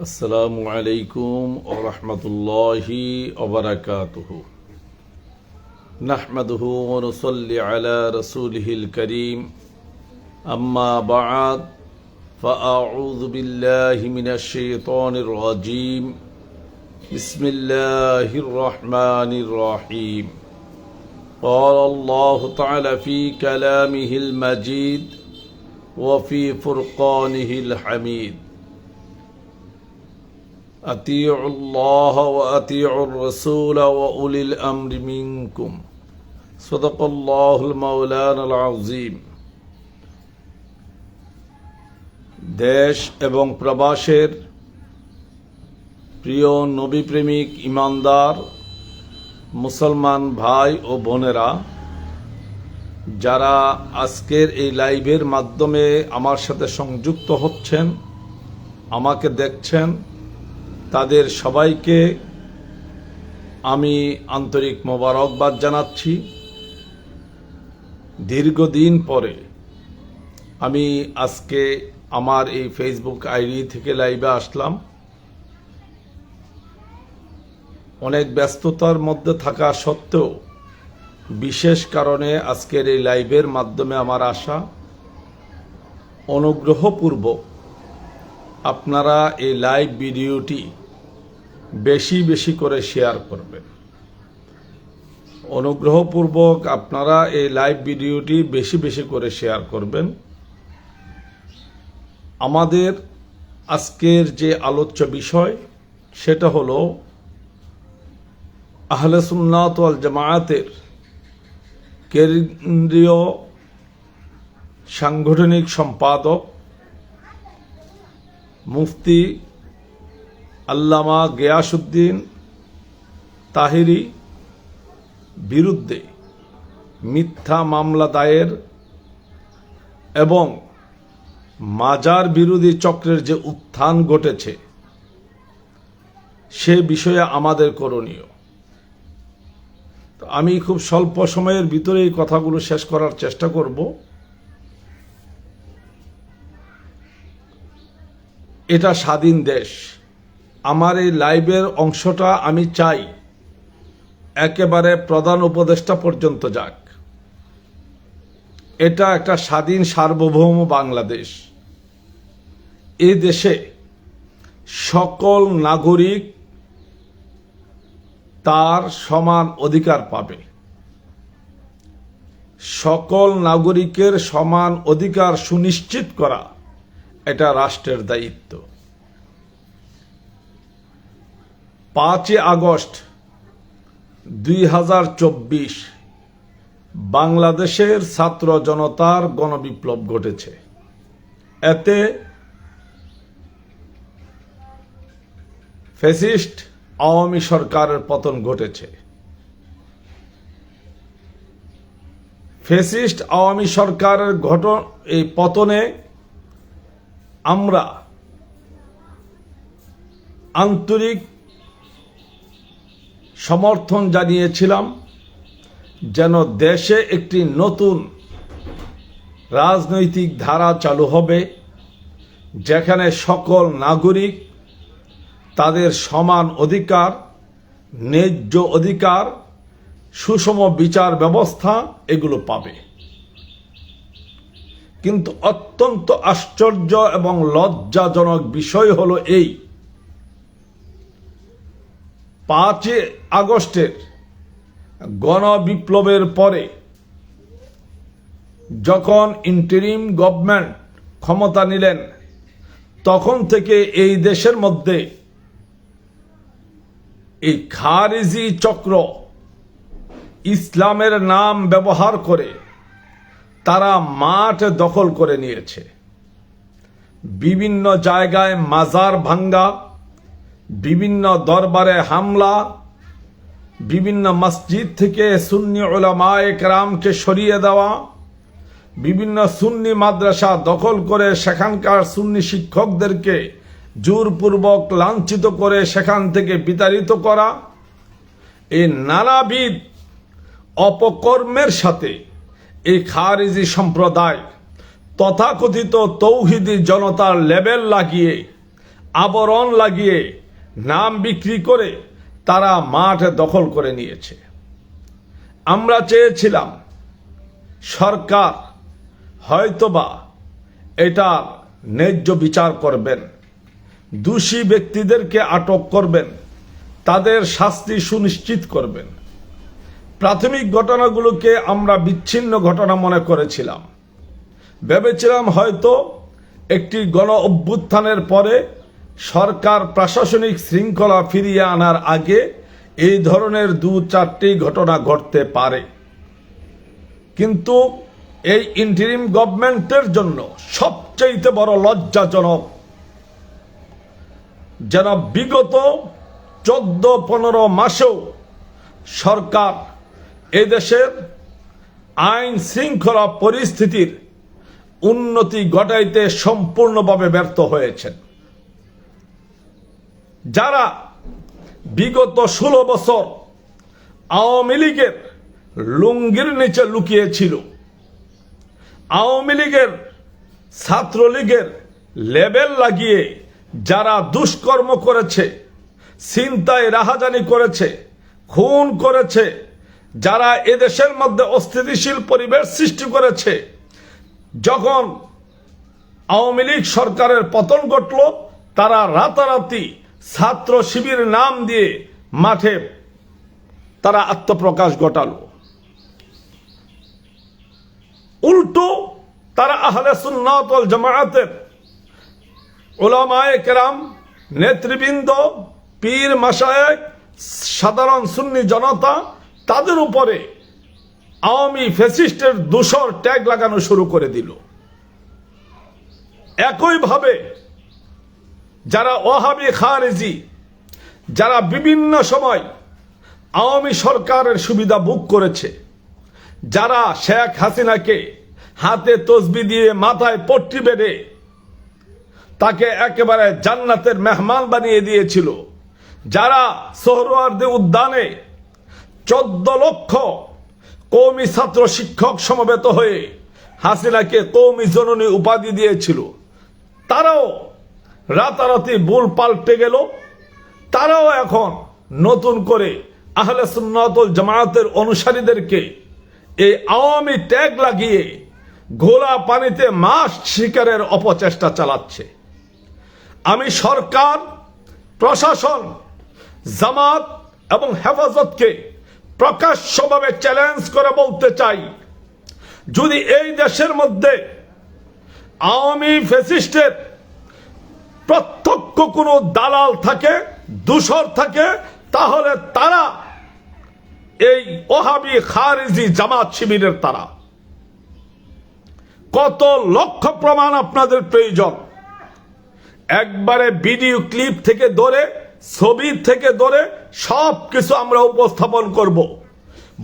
السلام عليكم ورحمة الله وبركاته نحمده ونصلي على رسوله الكريم أما بعد فأعوذ بالله من الشيطان الرجيم بسم الله الرحمن الرحيم قال الله تعالى في كلامه المجيد وفي فرقانه الحميد أطيعوا الله وأطيعوا الرسول وأولي الأمر منكم صدق الله المولانا العظيم দেশ এবং প্রবাসের প্রিয় নবী প্রেমিক ইমানদার মুসলমান ভাই ও বোনেরা যারা আজকের এই লাইভের মাধ্যমে আমার সাথে সংযুক্ত হচ্ছেন আমাকে দেখছেন তাদের সবাইকে আমি আন্তরিক মোবারকবাদ জানাচ্ছি। দীর্ঘদিন পরে আমি আজকে আমার এই ফেসবুক আইডি থেকে লাইভে আসলাম। অনেক ব্যস্ততার মধ্যে থাকা সত্ত্বেও বিশেষ কারণে আজকের এই লাইভের মাধ্যমে আমার আসা অনুগ্রহপূর্বক আপনারা এই লাইভ ভিডিওটি বেশি বেশি করে শেয়ার করবেন অনুগ্রহপূর্বক আপনারা এই লাইভ ভিডিওটি বেশি বেশি করে শেয়ার করবেন। আমাদের আজকের যে আলোচ্য বিষয়, সেটা হলো আহলে সুন্নাত ওয়াল জামায়াতের কেন্দ্রীয় সাংগঠনিক সম্পাদক মুফতি আল্লামা গিয়াসুদ্দিন তাহিরি বিরুদ্ধে মিথ্যা মামলা দায়ের এবং মাজার বিরোধী চক্রের যে উত্থান ঘটেছে, সে বিষয়ে আমাদের করণীয়। আমি খুব স্বল্প সময়ের ভিতরে এই কথাগুলো শেষ করার চেষ্টা করব। এটা স্বাধীন দেশ। আমার এই লাইভের অংশটা আমি চাই। একেবারে প্রধান উপদেষ্টা পর্যন্ত যাক। এটা একটা স্বাধীন সার্বভৌম বাংলাদেশ। এ দেশে সকল নাগরিক তার সমান অধিকার পাবে। সকল নাগরিকের সমান অধিকার সুনিশ্চিত করা এটা রাষ্ট্রের দায়িত্ব। পাঁচই আগস্ট দুই হাজার চব্বিশ বাংলাদেশের ছাত্র জনতার গণবিপ্লব ঘটেছে। এতে ফেসিস্ট আওয়ামী সরকারের পতন ঘটেছে। ফেসিস্ট আওয়ামী সরকারের ঘটন, এই পতনে আমরা আন্তরিক সমর্থন জানিয়েছিলাম যেন দেশে একটি নতুন রাজনৈতিক ধারা চালু হবে, যেখানে সকল নাগরিক তাদের সমান অধিকার, ন্যায্য অধিকার, সুষম বিচার ব্যবস্থা এগুলো পাবে। কিন্তু অত্যন্ত আশ্চর্য এবং লজ্জাজনক বিষয় হলো এই পাঁচই আগস্টের গণবিপ্লবের পরে যখন ইন্টারিম গভর্নমেন্ট ক্ষমতা নিলেন, তখন থেকে এই দেশের মধ্যে এই খারিজি চক্র ইসলামের নাম ব্যবহার করে তারা মাঠ দখল করে নিয়েছে। বিভিন্ন জায়গায় মাজার ভাঙ্গা বিভিন্ন দরবারে হামলা, বিভিন্ন মসজিদ থেকে সুন্নি ওলামায় কেরামকে সরিয়ে দেওয়া, বিভিন্ন সুন্নি মাদ্রাসা দখল করে সেখানকার সুন্নি শিক্ষকদেরকে জোরপূর্বক লাঞ্ছিত করে সেখান থেকে বিতাড়িত করা এই নানাবিধ অপকর্মের সাথে এই খারিজি সম্প্রদায় তথাকথিত তৌহিদি জনতার লেবেল লাগিয়ে, আবরণ লাগিয়ে নাম বিক্রি করে তারা মাঠ দখল করে নিয়েছে। আমরা চেয়েছিলাম সরকার হয়তোবা এটা ন্যায্য বিচার করবেন, দোষী ব্যক্তিদেরকে আটক করবেন, তাদের শাস্তি সুনিশ্চিত করবেন। প্রাথমিক ঘটনাগুলোকে আমরা বিচ্ছিন্ন ঘটনা মনে করেছিলাম। ভেবেছিলাম হয়তো একটি গণ অভ্যুত্থানের পরে সরকার প্রশাসনিক শৃঙ্খলা ফিরিয়ে আনার আগে এই ধরনের দু চারটি ঘটনা ঘটতে পারে। কিন্তু এই ইন্টারিম গভর্নমেন্টের জন্য সবচেয়ে বড় লজ্জাজনক যেন বিগত চোদ্দ পনেরো মাসেও সরকার এদেশের আইন শৃঙ্খলা পরিস্থিতির উন্নতি ঘটাইতে সম্পূর্ণভাবে ব্যর্থ হয়েছেন। যারা বিগত ষোলো বছর আওয়ামী লীগের লুঙ্গির নিচে লুকিয়েছিল, আওয়ামী লীগের ছাত্রলীগের লেবেল লাগিয়ে যারা দুষ্কর্ম করেছে চিন্তায় রাহাজানি করেছে, খুন করেছে, যারা এদেশের মধ্যে অস্থিতিশীল পরিবেশ সৃষ্টি করেছে, যখন আওয়ামী লীগ সরকারের পতন ঘটল, তারা রাতারাতি ছাত্র শিবির নাম দিয়ে মাঠে তারা আত্মপ্রকাশ ঘটালো। উল্টো তারা আহলে সুন্নাত ওয়াল জামায়াতের ওলামায়ে কেরাম, নেতৃবৃন্দ, পীর মাসায়েক সাধারণ সুন্নি জনতা, তাদের উপরে আওয়ামী ফেসিস্টের দূষর ট্যাগ লাগানো শুরু করে দিল। একইভাবে যারা ওহাবি খারেজি, যারা বিভিন্ন সময় আওয়ামী সরকারের সুবিধা বুক করেছে, যারা শেখ হাসিনাকে হাতে তসবি দিয়ে মাথায় পট্টি বেঁধে তাকে একেবারে জান্নাতের মেহমান বানিয়ে দিয়েছিল, যারা সোহরওয়ার্দী উদ্যানে চোদ্দ লক্ষ কৌমি ছাত্র শিক্ষক সমবেত হয়ে হাসিনাকে কৌমি জননী উপাধি দিয়েছিল, তারাও রাতারাতি ভুল পাল্টে গেল। তারাও এখন নতুন করে আহলে সুন্নাতুল জামায়াতের অনুসারীদেরকে এই আওয়ামী ট্যাগ লাগিয়ে ঘোলা পানিতে মাছ শিকারের অপচেষ্টা চালাচ্ছে। আমি সরকার, প্রশাসন, জামাত এবং হেফাজতকে প্রকাশ্যভাবে চ্যালেঞ্জ করে বলতে চাই, যদি এই দেশের মধ্যে আওয়ামী ফেসিস্টের প্রত্যক্ষ কোনো দালাল থাকে, দূষর থাকে, তাহলে তারা এই ওহাবি খারিজি জামাত শিবিরের তারা। কত লক্ষ প্রমাণ আপনাদের প্রয়োজন। একবারে ভিডিও ক্লিপ থেকে ধরে, ছবি থেকে ধরে সব কিছু আমরা উপস্থাপন করব।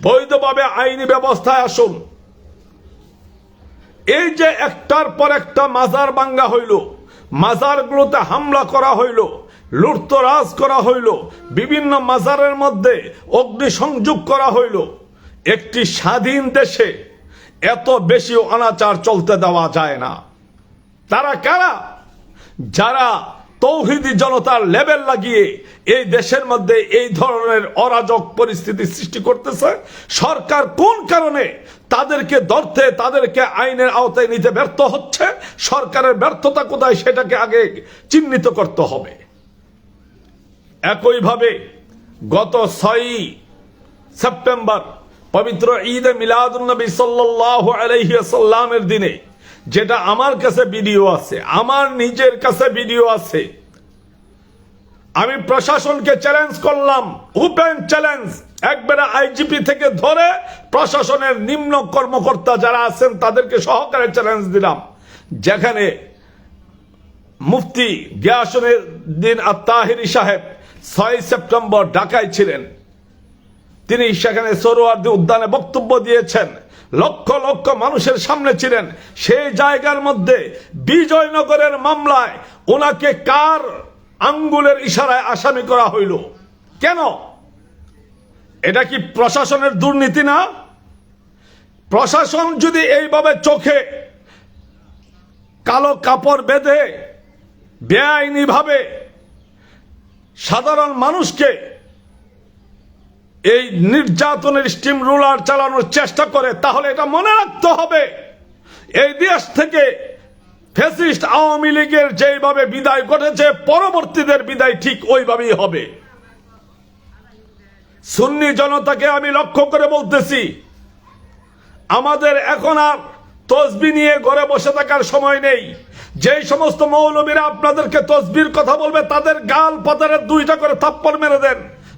বৈধভাবে আইনি ব্যবস্থায় আসুন। এই যে একটার পর একটা মাজার বাঙ্গা হইল মাজারগুলোতে হামলা করা হইল, লুটতরাজ করা হইল, বিভিন্ন মাজারের মধ্যে অগ্নিসংযোগ করা হইল। একটি স্বাধীন দেশে এত বেশি অনাচার চলতে দেওয়া যায় না। তারা কারা? যারা তৌহিদি জনতার লেভেল লাগিয়ে এই দেশের মধ্যে এই ধরনের অরাজক পরিস্থিতি সৃষ্টি করতেছে, সরকার কোন কারণে তাদেরকে ধরতে, তাদেরকে আইনের আওতায় নিতে ব্যর্থ হচ্ছে। সরকারের ব্যর্থতা কোথায় সেটাকে আগে চিহ্নিত করতে হবে। একইভাবে গত ছয়ই সেপ্টেম্বর পবিত্র ঈদে মিলাদুন্নবী সাল্লাল্লাহু আলাইহি সাল্লামের দিনে যেটা আমার কাছে ভিডিও আছে, আমার নিজের কাছে ভিডিও আছে, আমি প্রশাসনকে চ্যালেঞ্জ করলাম ওপেন চ্যালেঞ্জ একবারে আইজিপি থেকে ধরে প্রশাসনের নিম্ন কর্মকর্তা যারা আছেন, তাদেরকে সহকারে চ্যালেঞ্জ দিলাম। যেখানে মুফতি গিয়াসনের দিন আত্মাহিরি সাহেব ছয় সেপ্টেম্বর ঢাকায় ছিলেন। তিনি সেখানে সরোয়ার্দী উদ্যানে বক্তব্য দিয়েছেন। লক্ষ লক্ষ মানুষের সামনে ছিলেন। সেই জায়গার মধ্যে বিজয়নগরের মামলায় ওনাকে কার আঙ্গুলের ইশারায় আসামি করা হইল? কেন? এটা কি প্রশাসনের দুর্নীতি না? প্রশাসন যদি এইভাবে চোখে কালো কাপড় বেঁধে বেআইনিভাবে সাধারণ মানুষকে এই নির্যাতনের স্টিম রুলার চালানোর চেষ্টা করে, তাহলে এটা মনে রাখতে হবে। এই দেশ থেকে ফ্যাসিস্ট আওয়ামী লীগের যেভাবে বিদায় ঘটেছে, পরবর্তীদের বিদায় ঠিক ওইভাবেই হবে। সুন্নি জনতাকে আমি লক্ষ্য করে বলতেছি, আমাদের এখন আর তসবি নিয়ে ঘরে বসে থাকার সময় নেই। যেই সমস্ত মৌলবীরা আপনাদেরকে তসবির কথা বলবে, তাদের গাল পাতারের দুইটা করে থাপ্পড় মেরে দেন,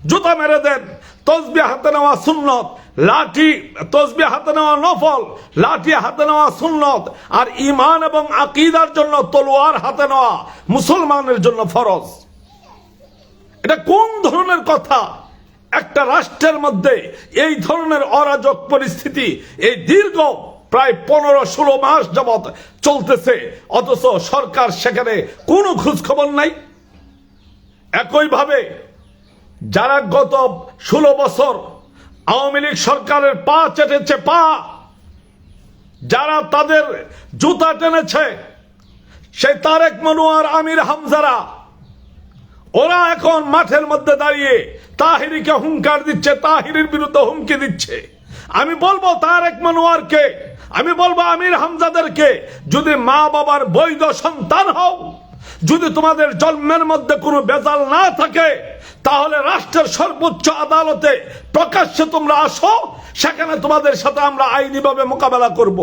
জুতা মেরে দেন। তসবি হাতে নেওয়া সুন্নত, লাঠি, তসবি হাতে নেওয়া নফল, লাঠি হাতে নেওয়া সুন্নত, আর ইমান এবং আকিদার জন্য তলোয়ার হাতে নেওয়া মুসলমানের জন্য ফরজ। এটা কোন ধরনের কথা? একটা রাষ্ট্রের মধ্যে এই ধরনের অরাজক পরিস্থিতি এই দীর্ঘ প্রায় পনেরো ষোলো মাস যাবৎ চলতেছে, অথচ সরকার সেখানে কোনো খোঁজ খবর নাই। একইভাবে যারা গত ষোলো বছর আওয়ামী লীগ সরকারের পা চেটেছে, পা, যারা তাদের জুতা টেনেছে, সেই তারেক মনোয়ার আমির হামজারা ওরা এখন মাঠের মধ্যে দাঁড়িয়ে তাহিরিকে হুঙ্কার দিচ্ছে, তাহিরের বিরুদ্ধে হুমকি দিচ্ছে। আমি বলব তারেক মনোয়ারকে, আমি বলব আমির হামজাদেরকে, যদি মা বাবার বৈধ সন্তান হও, যদি তোমাদের জন্মের মধ্যে কোনো বেজাল না থাকে, তাহলে রাষ্ট্রের সর্বোচ্চ আদালতে প্রকাশ্যে তোমরা আসো, সেখানে তোমাদের সাথে আমরা আইনিভাবে মোকাবেলা করব।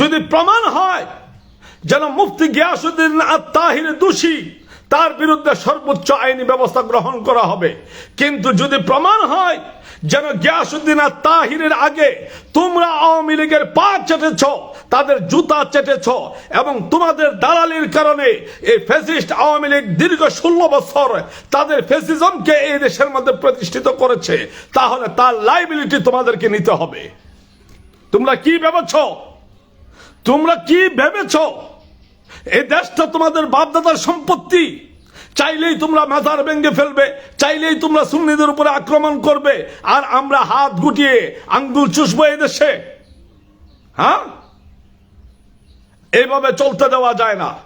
যদি প্রমাণ হয়, যেন মুফতি গিয়াসুদ্দিন আত্মাহির দোষী তার বিরুদ্ধে সর্বোচ্চ আইনি ব্যবস্থা গ্রহণ করা হবে। কিন্তু যদি প্রমাণ হয় যেন গিয়াসুদ্দিন আর তাহিরের আগে তোমরা আওয়ামী লীগের পা চেটেছ, তাদের জুতা চেটেছ এবং তোমাদের দালালির কারণে এই ফেসিস্ট আওয়ামী লীগ দীর্ঘ ষোলো বছর তাদের ফেসিজমকে এই দেশের মধ্যে প্রতিষ্ঠিত করেছে, তাহলে তার লাইবিলিটি তোমাদেরকে নিতে হবে। তোমরা কি ভেবেছ? তোমরা কি ভেবেছ? এই দেশটা তোমাদের বাপদাদার সম্পত্তি। চাইলেই তোমরা মাথার ভেঙে ফেলবে, চাইলেই তোমরা সুন্নিদের উপরে আক্রমণ করবে, আর আমরা হাত গুটিয়ে আঙ্গুল চুষবো দেশে। হ্যাঁ? এইভাবে চলতে দেওয়া যায় না।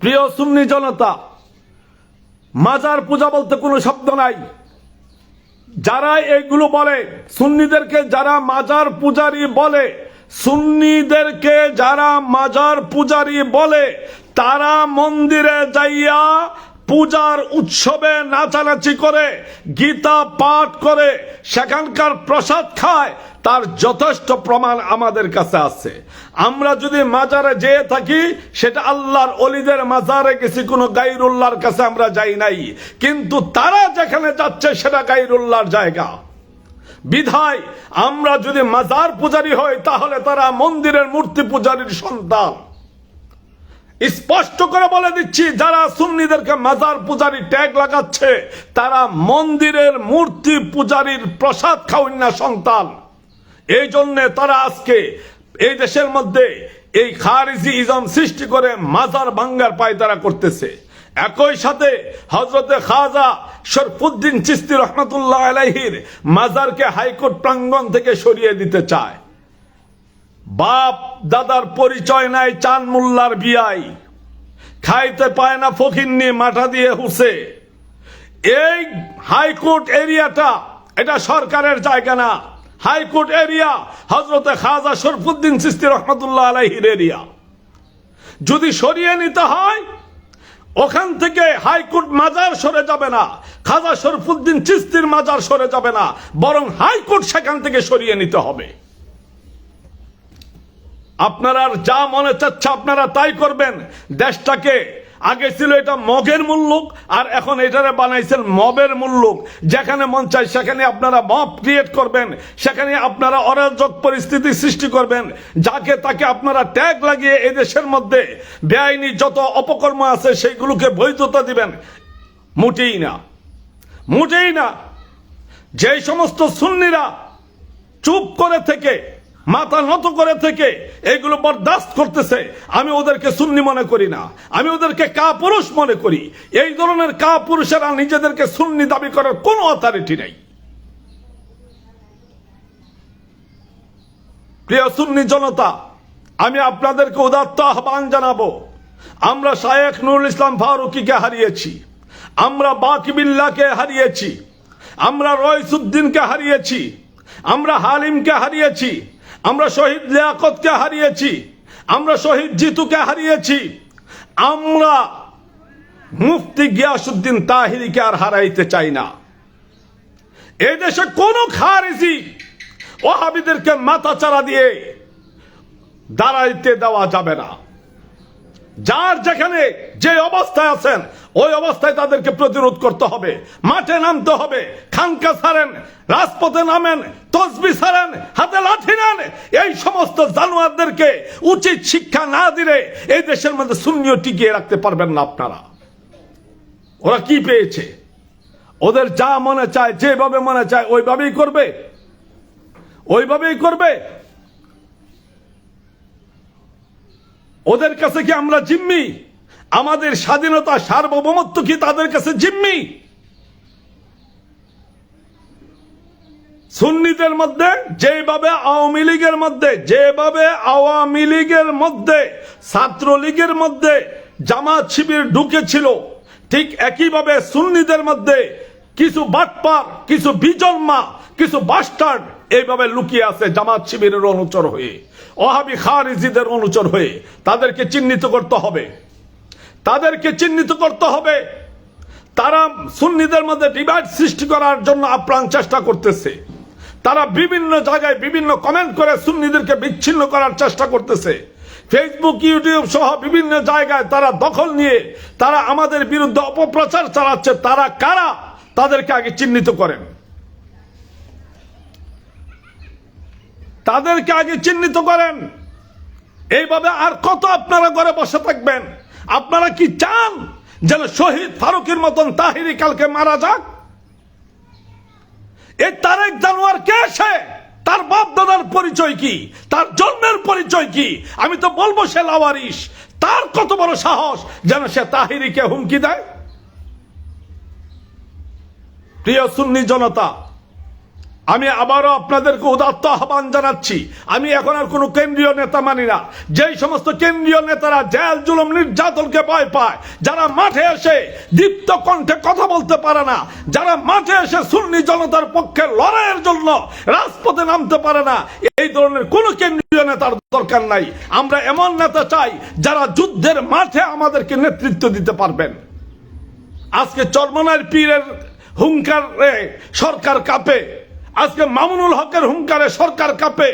প্রিয় সুন্নি জনতা, মাজার পূজা বলতে কোনো শব্দ নাই। যারা এইগুলো বলে, সুন্নিদেরকে যারা মাজার পূজারি বলে সুন্নিদেরকে যারা মাজার পূজারি বলে, তারা মন্দিরে যাইয়া পূজার উৎসবে নাচানাচি করে, গীতা পাঠ করে, সেখানকার প্রসাদ খায়, তার যথেষ্ট প্রমাণ আমাদের কাছে আছে। আমরা যদি মাজারে যেয়ে থাকি, সেটা আল্লাহর অলিদের মাজারে গেছি, কোনো গাইরুল্লাহর কাছে আমরা যাই নাই। কিন্তু তারা যেখানে যাচ্ছে, সেটা গাইরুল্লাহর জায়গা। বিধায় আমরা যদি মাজার পূজারী হই, তাহলে তারা মন্দিরের মূর্তি পূজারীর সন্তান। স্পষ্ট করে বলে দিচ্ছি, যারা সুন্নিদেরকে মাজার পূজারি ট্যাগ লাগাচ্ছে, তারা মন্দিরের মূর্তি পূজারীর প্রসাদ খাওয়ান সন্তান। এই জন্য তারা আজকে এই দেশের মধ্যে এই খারিজি ইজম সৃষ্টি করে মাজার ভাঙ্গার পায় তারা করতেছে। একই সাথে হজরতে খাজা শরফুদ্দিন চিস্তি রহমতুল্লাহ আলাইহির মাজারকে হাইকোর্ট প্রাঙ্গণ থেকে সরিয়ে দিতে চায়। বাপ দাদার পরিচয় নাই চান মোল্লার বিয়াই। খাইতে পায় না ফকিন্নি মাথা দিয়ে হুসে। এই হাইকোর্ট এরিয়াটা এটা সরকারের জায়গা না। হাইকোর্ট এরিয়া হজরতে খাজা শরফুদ্দিন সিস্তি রহমতুল্লাহ আলাইহির এরিয়া। যদি সরিয়ে নিতে হয় ওখান থেকে হাইকোর্ট মাজার সরে যাবে না। খাজা শরফুদ্দিন চিস্তির মাজার সরে যাবে না। বরং হাইকোর্ট সেখান থেকে সরিয়ে নিতে হবে। আপনারা যা মনে চাচ্ছে আপনারা তাই করবেন। দেশটাকে আগে ছিল এটা মগের মুল্লুক, আর এখন এটারে বানাইছেন মবের মুল্লুক। যেখানে মন চায় সেখানে আপনারা মব ক্রিয়েট করবেন, সেখানে আপনারা অরাজক পরিস্থিতি সৃষ্টি করবেন। যাকে তাকে আপনারা ট্যাগ লাগিয়ে এই দেশের মধ্যে বেআইনি যত অপকর্ম আছে সেইগুলোকে বৈধতা দিবেন। মোটেই না। মোটেই না। যেই সমস্ত সুন্নিরা চুপ করে থেকে মাথা নত করে থেকে এগুলো বরদাস্ত করতেছে। আমি ওদেরকে সুন্নি মনে করি না। আমি ওদেরকে কা পুরুষ মনে করি। এই ধরনের কা পুরুষেরা নিজেদেরকে সুন্নি দাবি করার কোনো অথরিটি নাই। প্রিয় সুন্নি জনতা, আমি আপনাদেরকে উদাত্ত আহ্বান জানাব। আমরা শায়েখ নুরুল ইসলাম ফারুকিকে হারিয়েছি। আমরা বাকিবিল্লাকে হারিয়েছি। আমরা রয়সুদ্দিনকে হারিয়েছি। আমরা হালিমকে হারিয়েছি। আমরা শহীদ লিয়াকতকে হারিয়েছি, আমরা শহীদ জিতুকে হারিয়েছি, আমরা মুফতি গিয়াসুদ্দিন তাহিরিকে আর হারাইতে চাই না। এই দেশে কোন খারিজি ওহাবিদেরকে মাথা চারা দিয়ে দাঁড়াইতে দেওয়া যাবে না। যার যেখানে যে অবস্থায় আছেন, ওই অবস্থায় তাদেরকে প্রতিরোধ করতে হবে। মাঠে নামতে হবে, খানকা ছাড়েন, রাজপথে নামেন, তসবি ছাড়েন, হাতে লাঠি নেন। এই সমস্ত জানোয়ারদেরকে উচিত শিক্ষা না দিলে এই দেশের মধ্যে শূন্য টিকিয়ে রাখতে পারবেন না আপনারা। ওরা কি পেয়েছে? ওদের যা মনে চায়, যেভাবে মনে চায়, ওইভাবেই করবে। ওইভাবেই করবে। ওদের কাছে কি আমরা জিম্মি? আমাদের স্বাধীনতা সার্বভৌমত্ব কি তাদের কাছে জিম্মি? সুন্নিদের মধ্যে, যেভাবে আওয়ামী লীগের মধ্যে, যেভাবে আওয়ামী লীগের মধ্যে, ছাত্রলীগের মধ্যে জামাত শিবির ঢুকেছিল, ঠিক একইভাবে সুন্নিদের মধ্যে কিছু বাটপার, কিছু বিজন্মা কিছু বাস্টার্ড এইভাবে লুকিয়ে আছে জামাত শিবিরের অনুচর হয়ে, ওহাবি খারিজিদের অনুচর হয়ে তাদেরকে চিহ্নিত করতে হবে। তাদেরকে চিহ্নিত করতে হবে। তারা সুন্নিদের মধ্যে ডিভাইড সৃষ্টি করার জন্য আপ্রাণ চেষ্টা করতেছে। তারা বিভিন্ন জায়গায় বিভিন্ন কমেন্ট করে সুন্নিদেরকে বিচ্ছিন্ন করার চেষ্টা করতেছে। ফেসবুক ইউটিউব সহ বিভিন্ন জায়গায় তারা দখল নিয়ে তারা আমাদের বিরুদ্ধে অপপ্রচার চালাচ্ছে। তারা কারা? তাদেরকে আগে চিহ্নিত করেন। তাদেরকে আগে চিহ্নিত করেন। এইভাবে আর কত আপনারা ঘরে বসে থাকবেন? আপনারা কি চান যেন শহীদ ফারুকের মতন তাহিরি কালকে মারা যাক? এই তারেক জানোয়ার কে সে? তার বাপ দাদার পরিচয় কি? তার জন্মের পরিচয় কি? আমি তো বলব সে লাওয়ারিস তার কত বড় সাহস যেন সে তাহিরিকে হুমকি দেয়? প্রিয় সুন্নি জনতা আমি আবারও আপনাদেরকে উদাত্ত আহ্বান জানাচ্ছি। আমি এখন আর কোনো কেন্দ্রীয় নেতা মানি না। যেই সমস্ত কেন্দ্রীয় নেতারা জেল, জুলুম, নির্যাতনকে ভয় পায়, যারা মাঠে এসে দীপ্ত কণ্ঠে কথা বলতে পারে না, যারা মাঠে এসে সুন্নি জনতার পক্ষে লড়াইয়ের জন্য রাজপথে নামতে পারে না, এই ধরনের কোন কেন্দ্রীয় নেতার দরকার নাই। আমরা এমন নেতা চাই যারা যুদ্ধের মাঠে আমাদেরকে নেতৃত্ব দিতে পারবেন। আজকে চরমনার পীরের হুঙ্কারে সরকার কাঁপে। আজকে মামুনুল হকের হুঙ্কারে সরকার কাঁপে,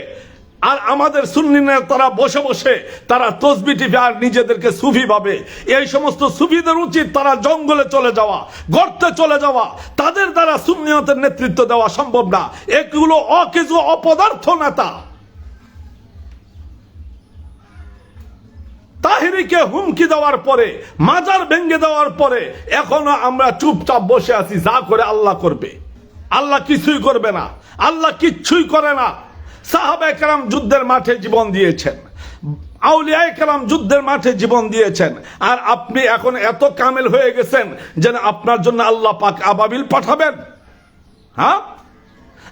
আর আমাদের সুন্নি তারা বসে বসে তারা তসবি টিপে আর নিজেদেরকে সুফি ভাবে। এই সমস্ত সুফিদের উচিত তারা জঙ্গলে চলে যাওয়া, গর্তে চলে যাওয়া। তাদের দ্বারা সুন্নিয়তের নেতৃত্ব দেওয়া সম্ভব না। এগুলো অকিছু অপদার্থ নেতা। তাহিরিকে হুমকি দেওয়ার পরে, মাজার ভেঙ্গে দেওয়ার পরে, এখনও আমরা চুপচাপ বসে আছি, যা করে আল্লাহ করবে। আল্লাহ কিছুই করবে না। আল্লাহ কিচ্ছুই করে না। সাহাবে কালাম যুদ্ধের মাঠে জীবন দিয়েছেন। আউলিয়ায় কালাম যুদ্ধের মাঠে জীবন দিয়েছেন। আর আপনি এখন এত কামেল হয়ে গেছেন যেন আপনার জন্য আল্লাহ পাক আবাবিল পাঠাবেন। হ্যাঁ?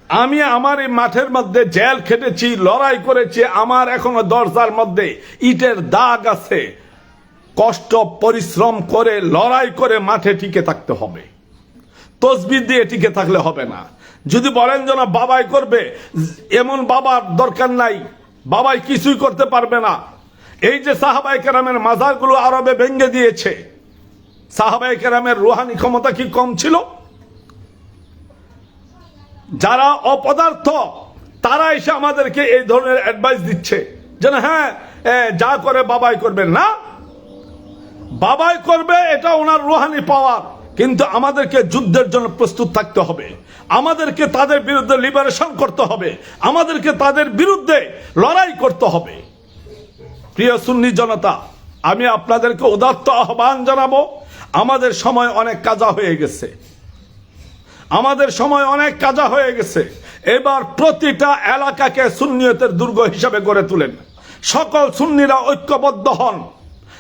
আমি আমার এই মাঠের মধ্যে জেল খেটেছি, লড়াই করেছি, আমার এখনও দরজার মধ্যে ইটের দাগ আছে। কষ্ট, পরিশ্রম করে, লড়াই করে মাঠে টিকে থাকতে হবে। তসবির দিয়ে টিকে থাকলে হবে না। যদি বলেন যেন বাবাই করবে। এমন বাবার দরকার নাই। বাবাই কিছুই করতে পারবে না। এই যে সাহাবাই কেরামের মাজারগুলো আরবে ভেঙ্গে দিয়েছে সাহাবাই কেরামের রুহানি ক্ষমতা কি কম ছিল? যারা অপদার্থ, তারা এসে আমাদেরকে এই ধরনের অ্যাডভাইস দিচ্ছে যেন হ্যাঁ যা করে বাবাই করবে না। বাবাই করবে, এটা ওনার রুহানি পাওয়ার কিন্তু আমাদেরকে যুদ্ধের জন্য প্রস্তুত থাকতে হবে। আমাদেরকে তাদের বিরুদ্ধে লিবারেশন করতে হবে। আমাদেরকে তাদের বিরুদ্ধে লড়াই করতে হবে। প্রিয় সুন্নি জনতা, আমি আপনাদেরকে উদাত্ত আহ্বান জানাব, আমাদের সময় অনেক কাজা হয়ে গেছে। আমাদের সময় অনেক কাজা হয়ে গেছে। এবার প্রতিটা এলাকাকে সুন্নিয়তের দুর্গ হিসাবে গড়ে তুলেন। সকল সুন্নিরা ঐক্যবদ্ধ হন।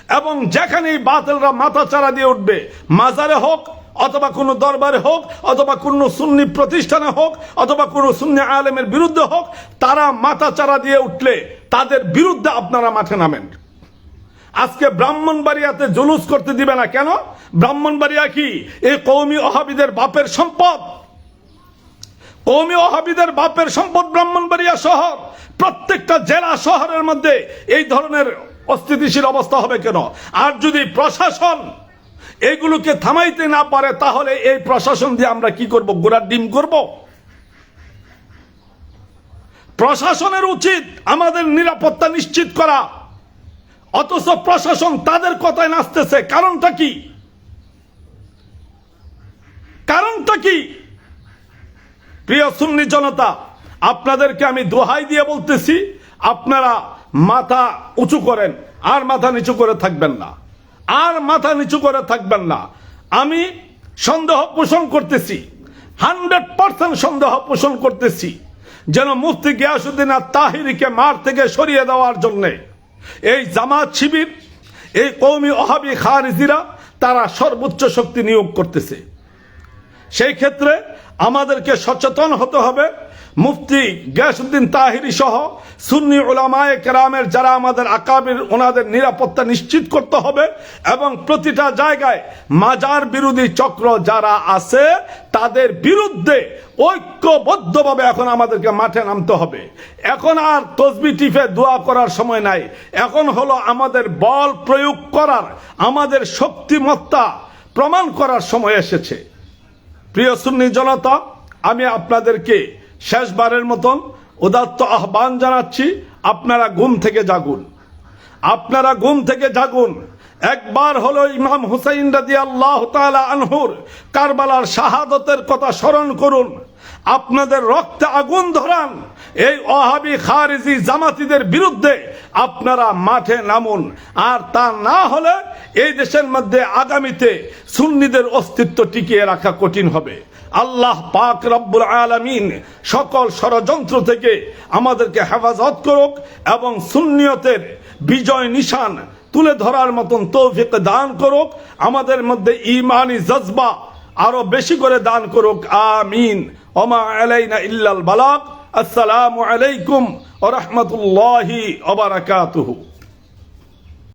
এবং যেখানেই বাতিলরা মাথা চারা দিয়ে উঠবে, মাজারে হোক, অথবা কোনো দরবারে হোক, অথবা কোনো সুন্নি প্রতিষ্ঠানে হোক, অথবা কোনো সুন্নি আলেমের বিরুদ্ধে হোক, তারা মাথা চারা দিয়ে উঠলে তাদের বিরুদ্ধে আপনারা মাঠে নামেন। আজকে ব্রাহ্মণবাড়িয়াতে জুলুস করতে দিবে না কেন? ব্রাহ্মণবাড়িয়া কি? এই কৌমি ওহাবিদের বাপের সম্পদ? কৌমি ওহাবিদের বাপের সম্পদ ব্রাহ্মণবাড়িয়া শহর। প্রত্যেকটা জেলা শহরের মধ্যে এই ধরনের অস্থিতিশীল অবস্থা হবে কেন? আর যদি প্রশাসন এগুলোকে থামাইতে না পারে, তাহলে এই প্রশাসন দিয়ে আমরা কি করব? গোড়ার ডিম করব? প্রশাসনের উচিত আমাদের নিরাপত্তা নিশ্চিত করা। অথচ প্রশাসন তাদের কথায় নাচতেছে। কারণটা কি? কারণটা কি? প্রিয় সুন্নি জনতা, আপনাদেরকে আমি দোহাই দিয়ে বলতেছি, আপনারা মাথা উঁচু করেন, আর মাথা নিচু করে থাকবেন না। আর মাথা নিচু করে থাকবেন না। আমি সন্দেহ পোষণ করতেছি, হান্ড্রেড পার্সেন্ট সন্দেহ পোষণ করতেছি, যেন মুফতি গিয়াসুদ্দিন আর তাহিরিকে মার থেকে সরিয়ে দেওয়ার জন্যে এই জামাত শিবির, এই কৌমি অহাবি খারিজিরা তারা সর্বোচ্চ শক্তি নিয়োগ করতেছে। সেই ক্ষেত্রে আমাদেরকে সচেতন হতে হবে। মুফতি গিয়াসুদ্দিন তাহিরি সহ সুন্নি ওলামায়ে কেরামের যারা আমাদের আকাবির, ওনাদের নিরাপত্তা নিশ্চিত করতে হবে এবং প্রতিটা জায়গায় মাজার বিরোধী চক্র যারা আছে, তাদের বিরুদ্ধে ঐক্যবদ্ধভাবে এখন আমাদেরকে মাঠে নামতে হবে। এখন আর তসবি টিফে দোয়া করার সময় নাই। এখন হলো আমাদের বল প্রয়োগ করার, আমাদের শক্তিমত্তা প্রমাণ করার সময় এসেছে। প্রিয় সুন্নি জনতা, আমি আপনাদেরকে শেষবারের মতন উদাত্ত আহ্বান জানাচ্ছি, আপনারা ঘুম থেকে জাগুন। আপনারা ঘুম থেকে জাগুন। একবার হলো ইমাম হুসাইন রাজি আল্লাহ আনহুর কারবালার শাহাদতের কথা স্মরণ করুন। আপনাদের রক্তে আগুন ধরান। এই অহাবি খারিজি জামাতিদের বিরুদ্ধে আপনারা মাঠে নামুন। আর তা না হলে এই দেশের মধ্যে আগামীতে সুন্নিদের অস্তিত্ব টিকিয়ে রাখা কঠিন হবে। আল্লাহ পাক রব্বুল আলামিন সকল ষড়যন্ত্র থেকে আমাদেরকে হেফাজত করুক এবং সুন্নিয়তের বিজয় নিশান তুলে ধরার মতন তৌফিক দান করুক। আমাদের মধ্যে ইমানি জজবা আরও বেশি করে দান করুক। আমিন। ওমা আলাইনা ইল্লাল বালাক আসসালামু আলাইকুম ওয়া রাহমাতুল্লাহি ওয়া বারাকাতুহু।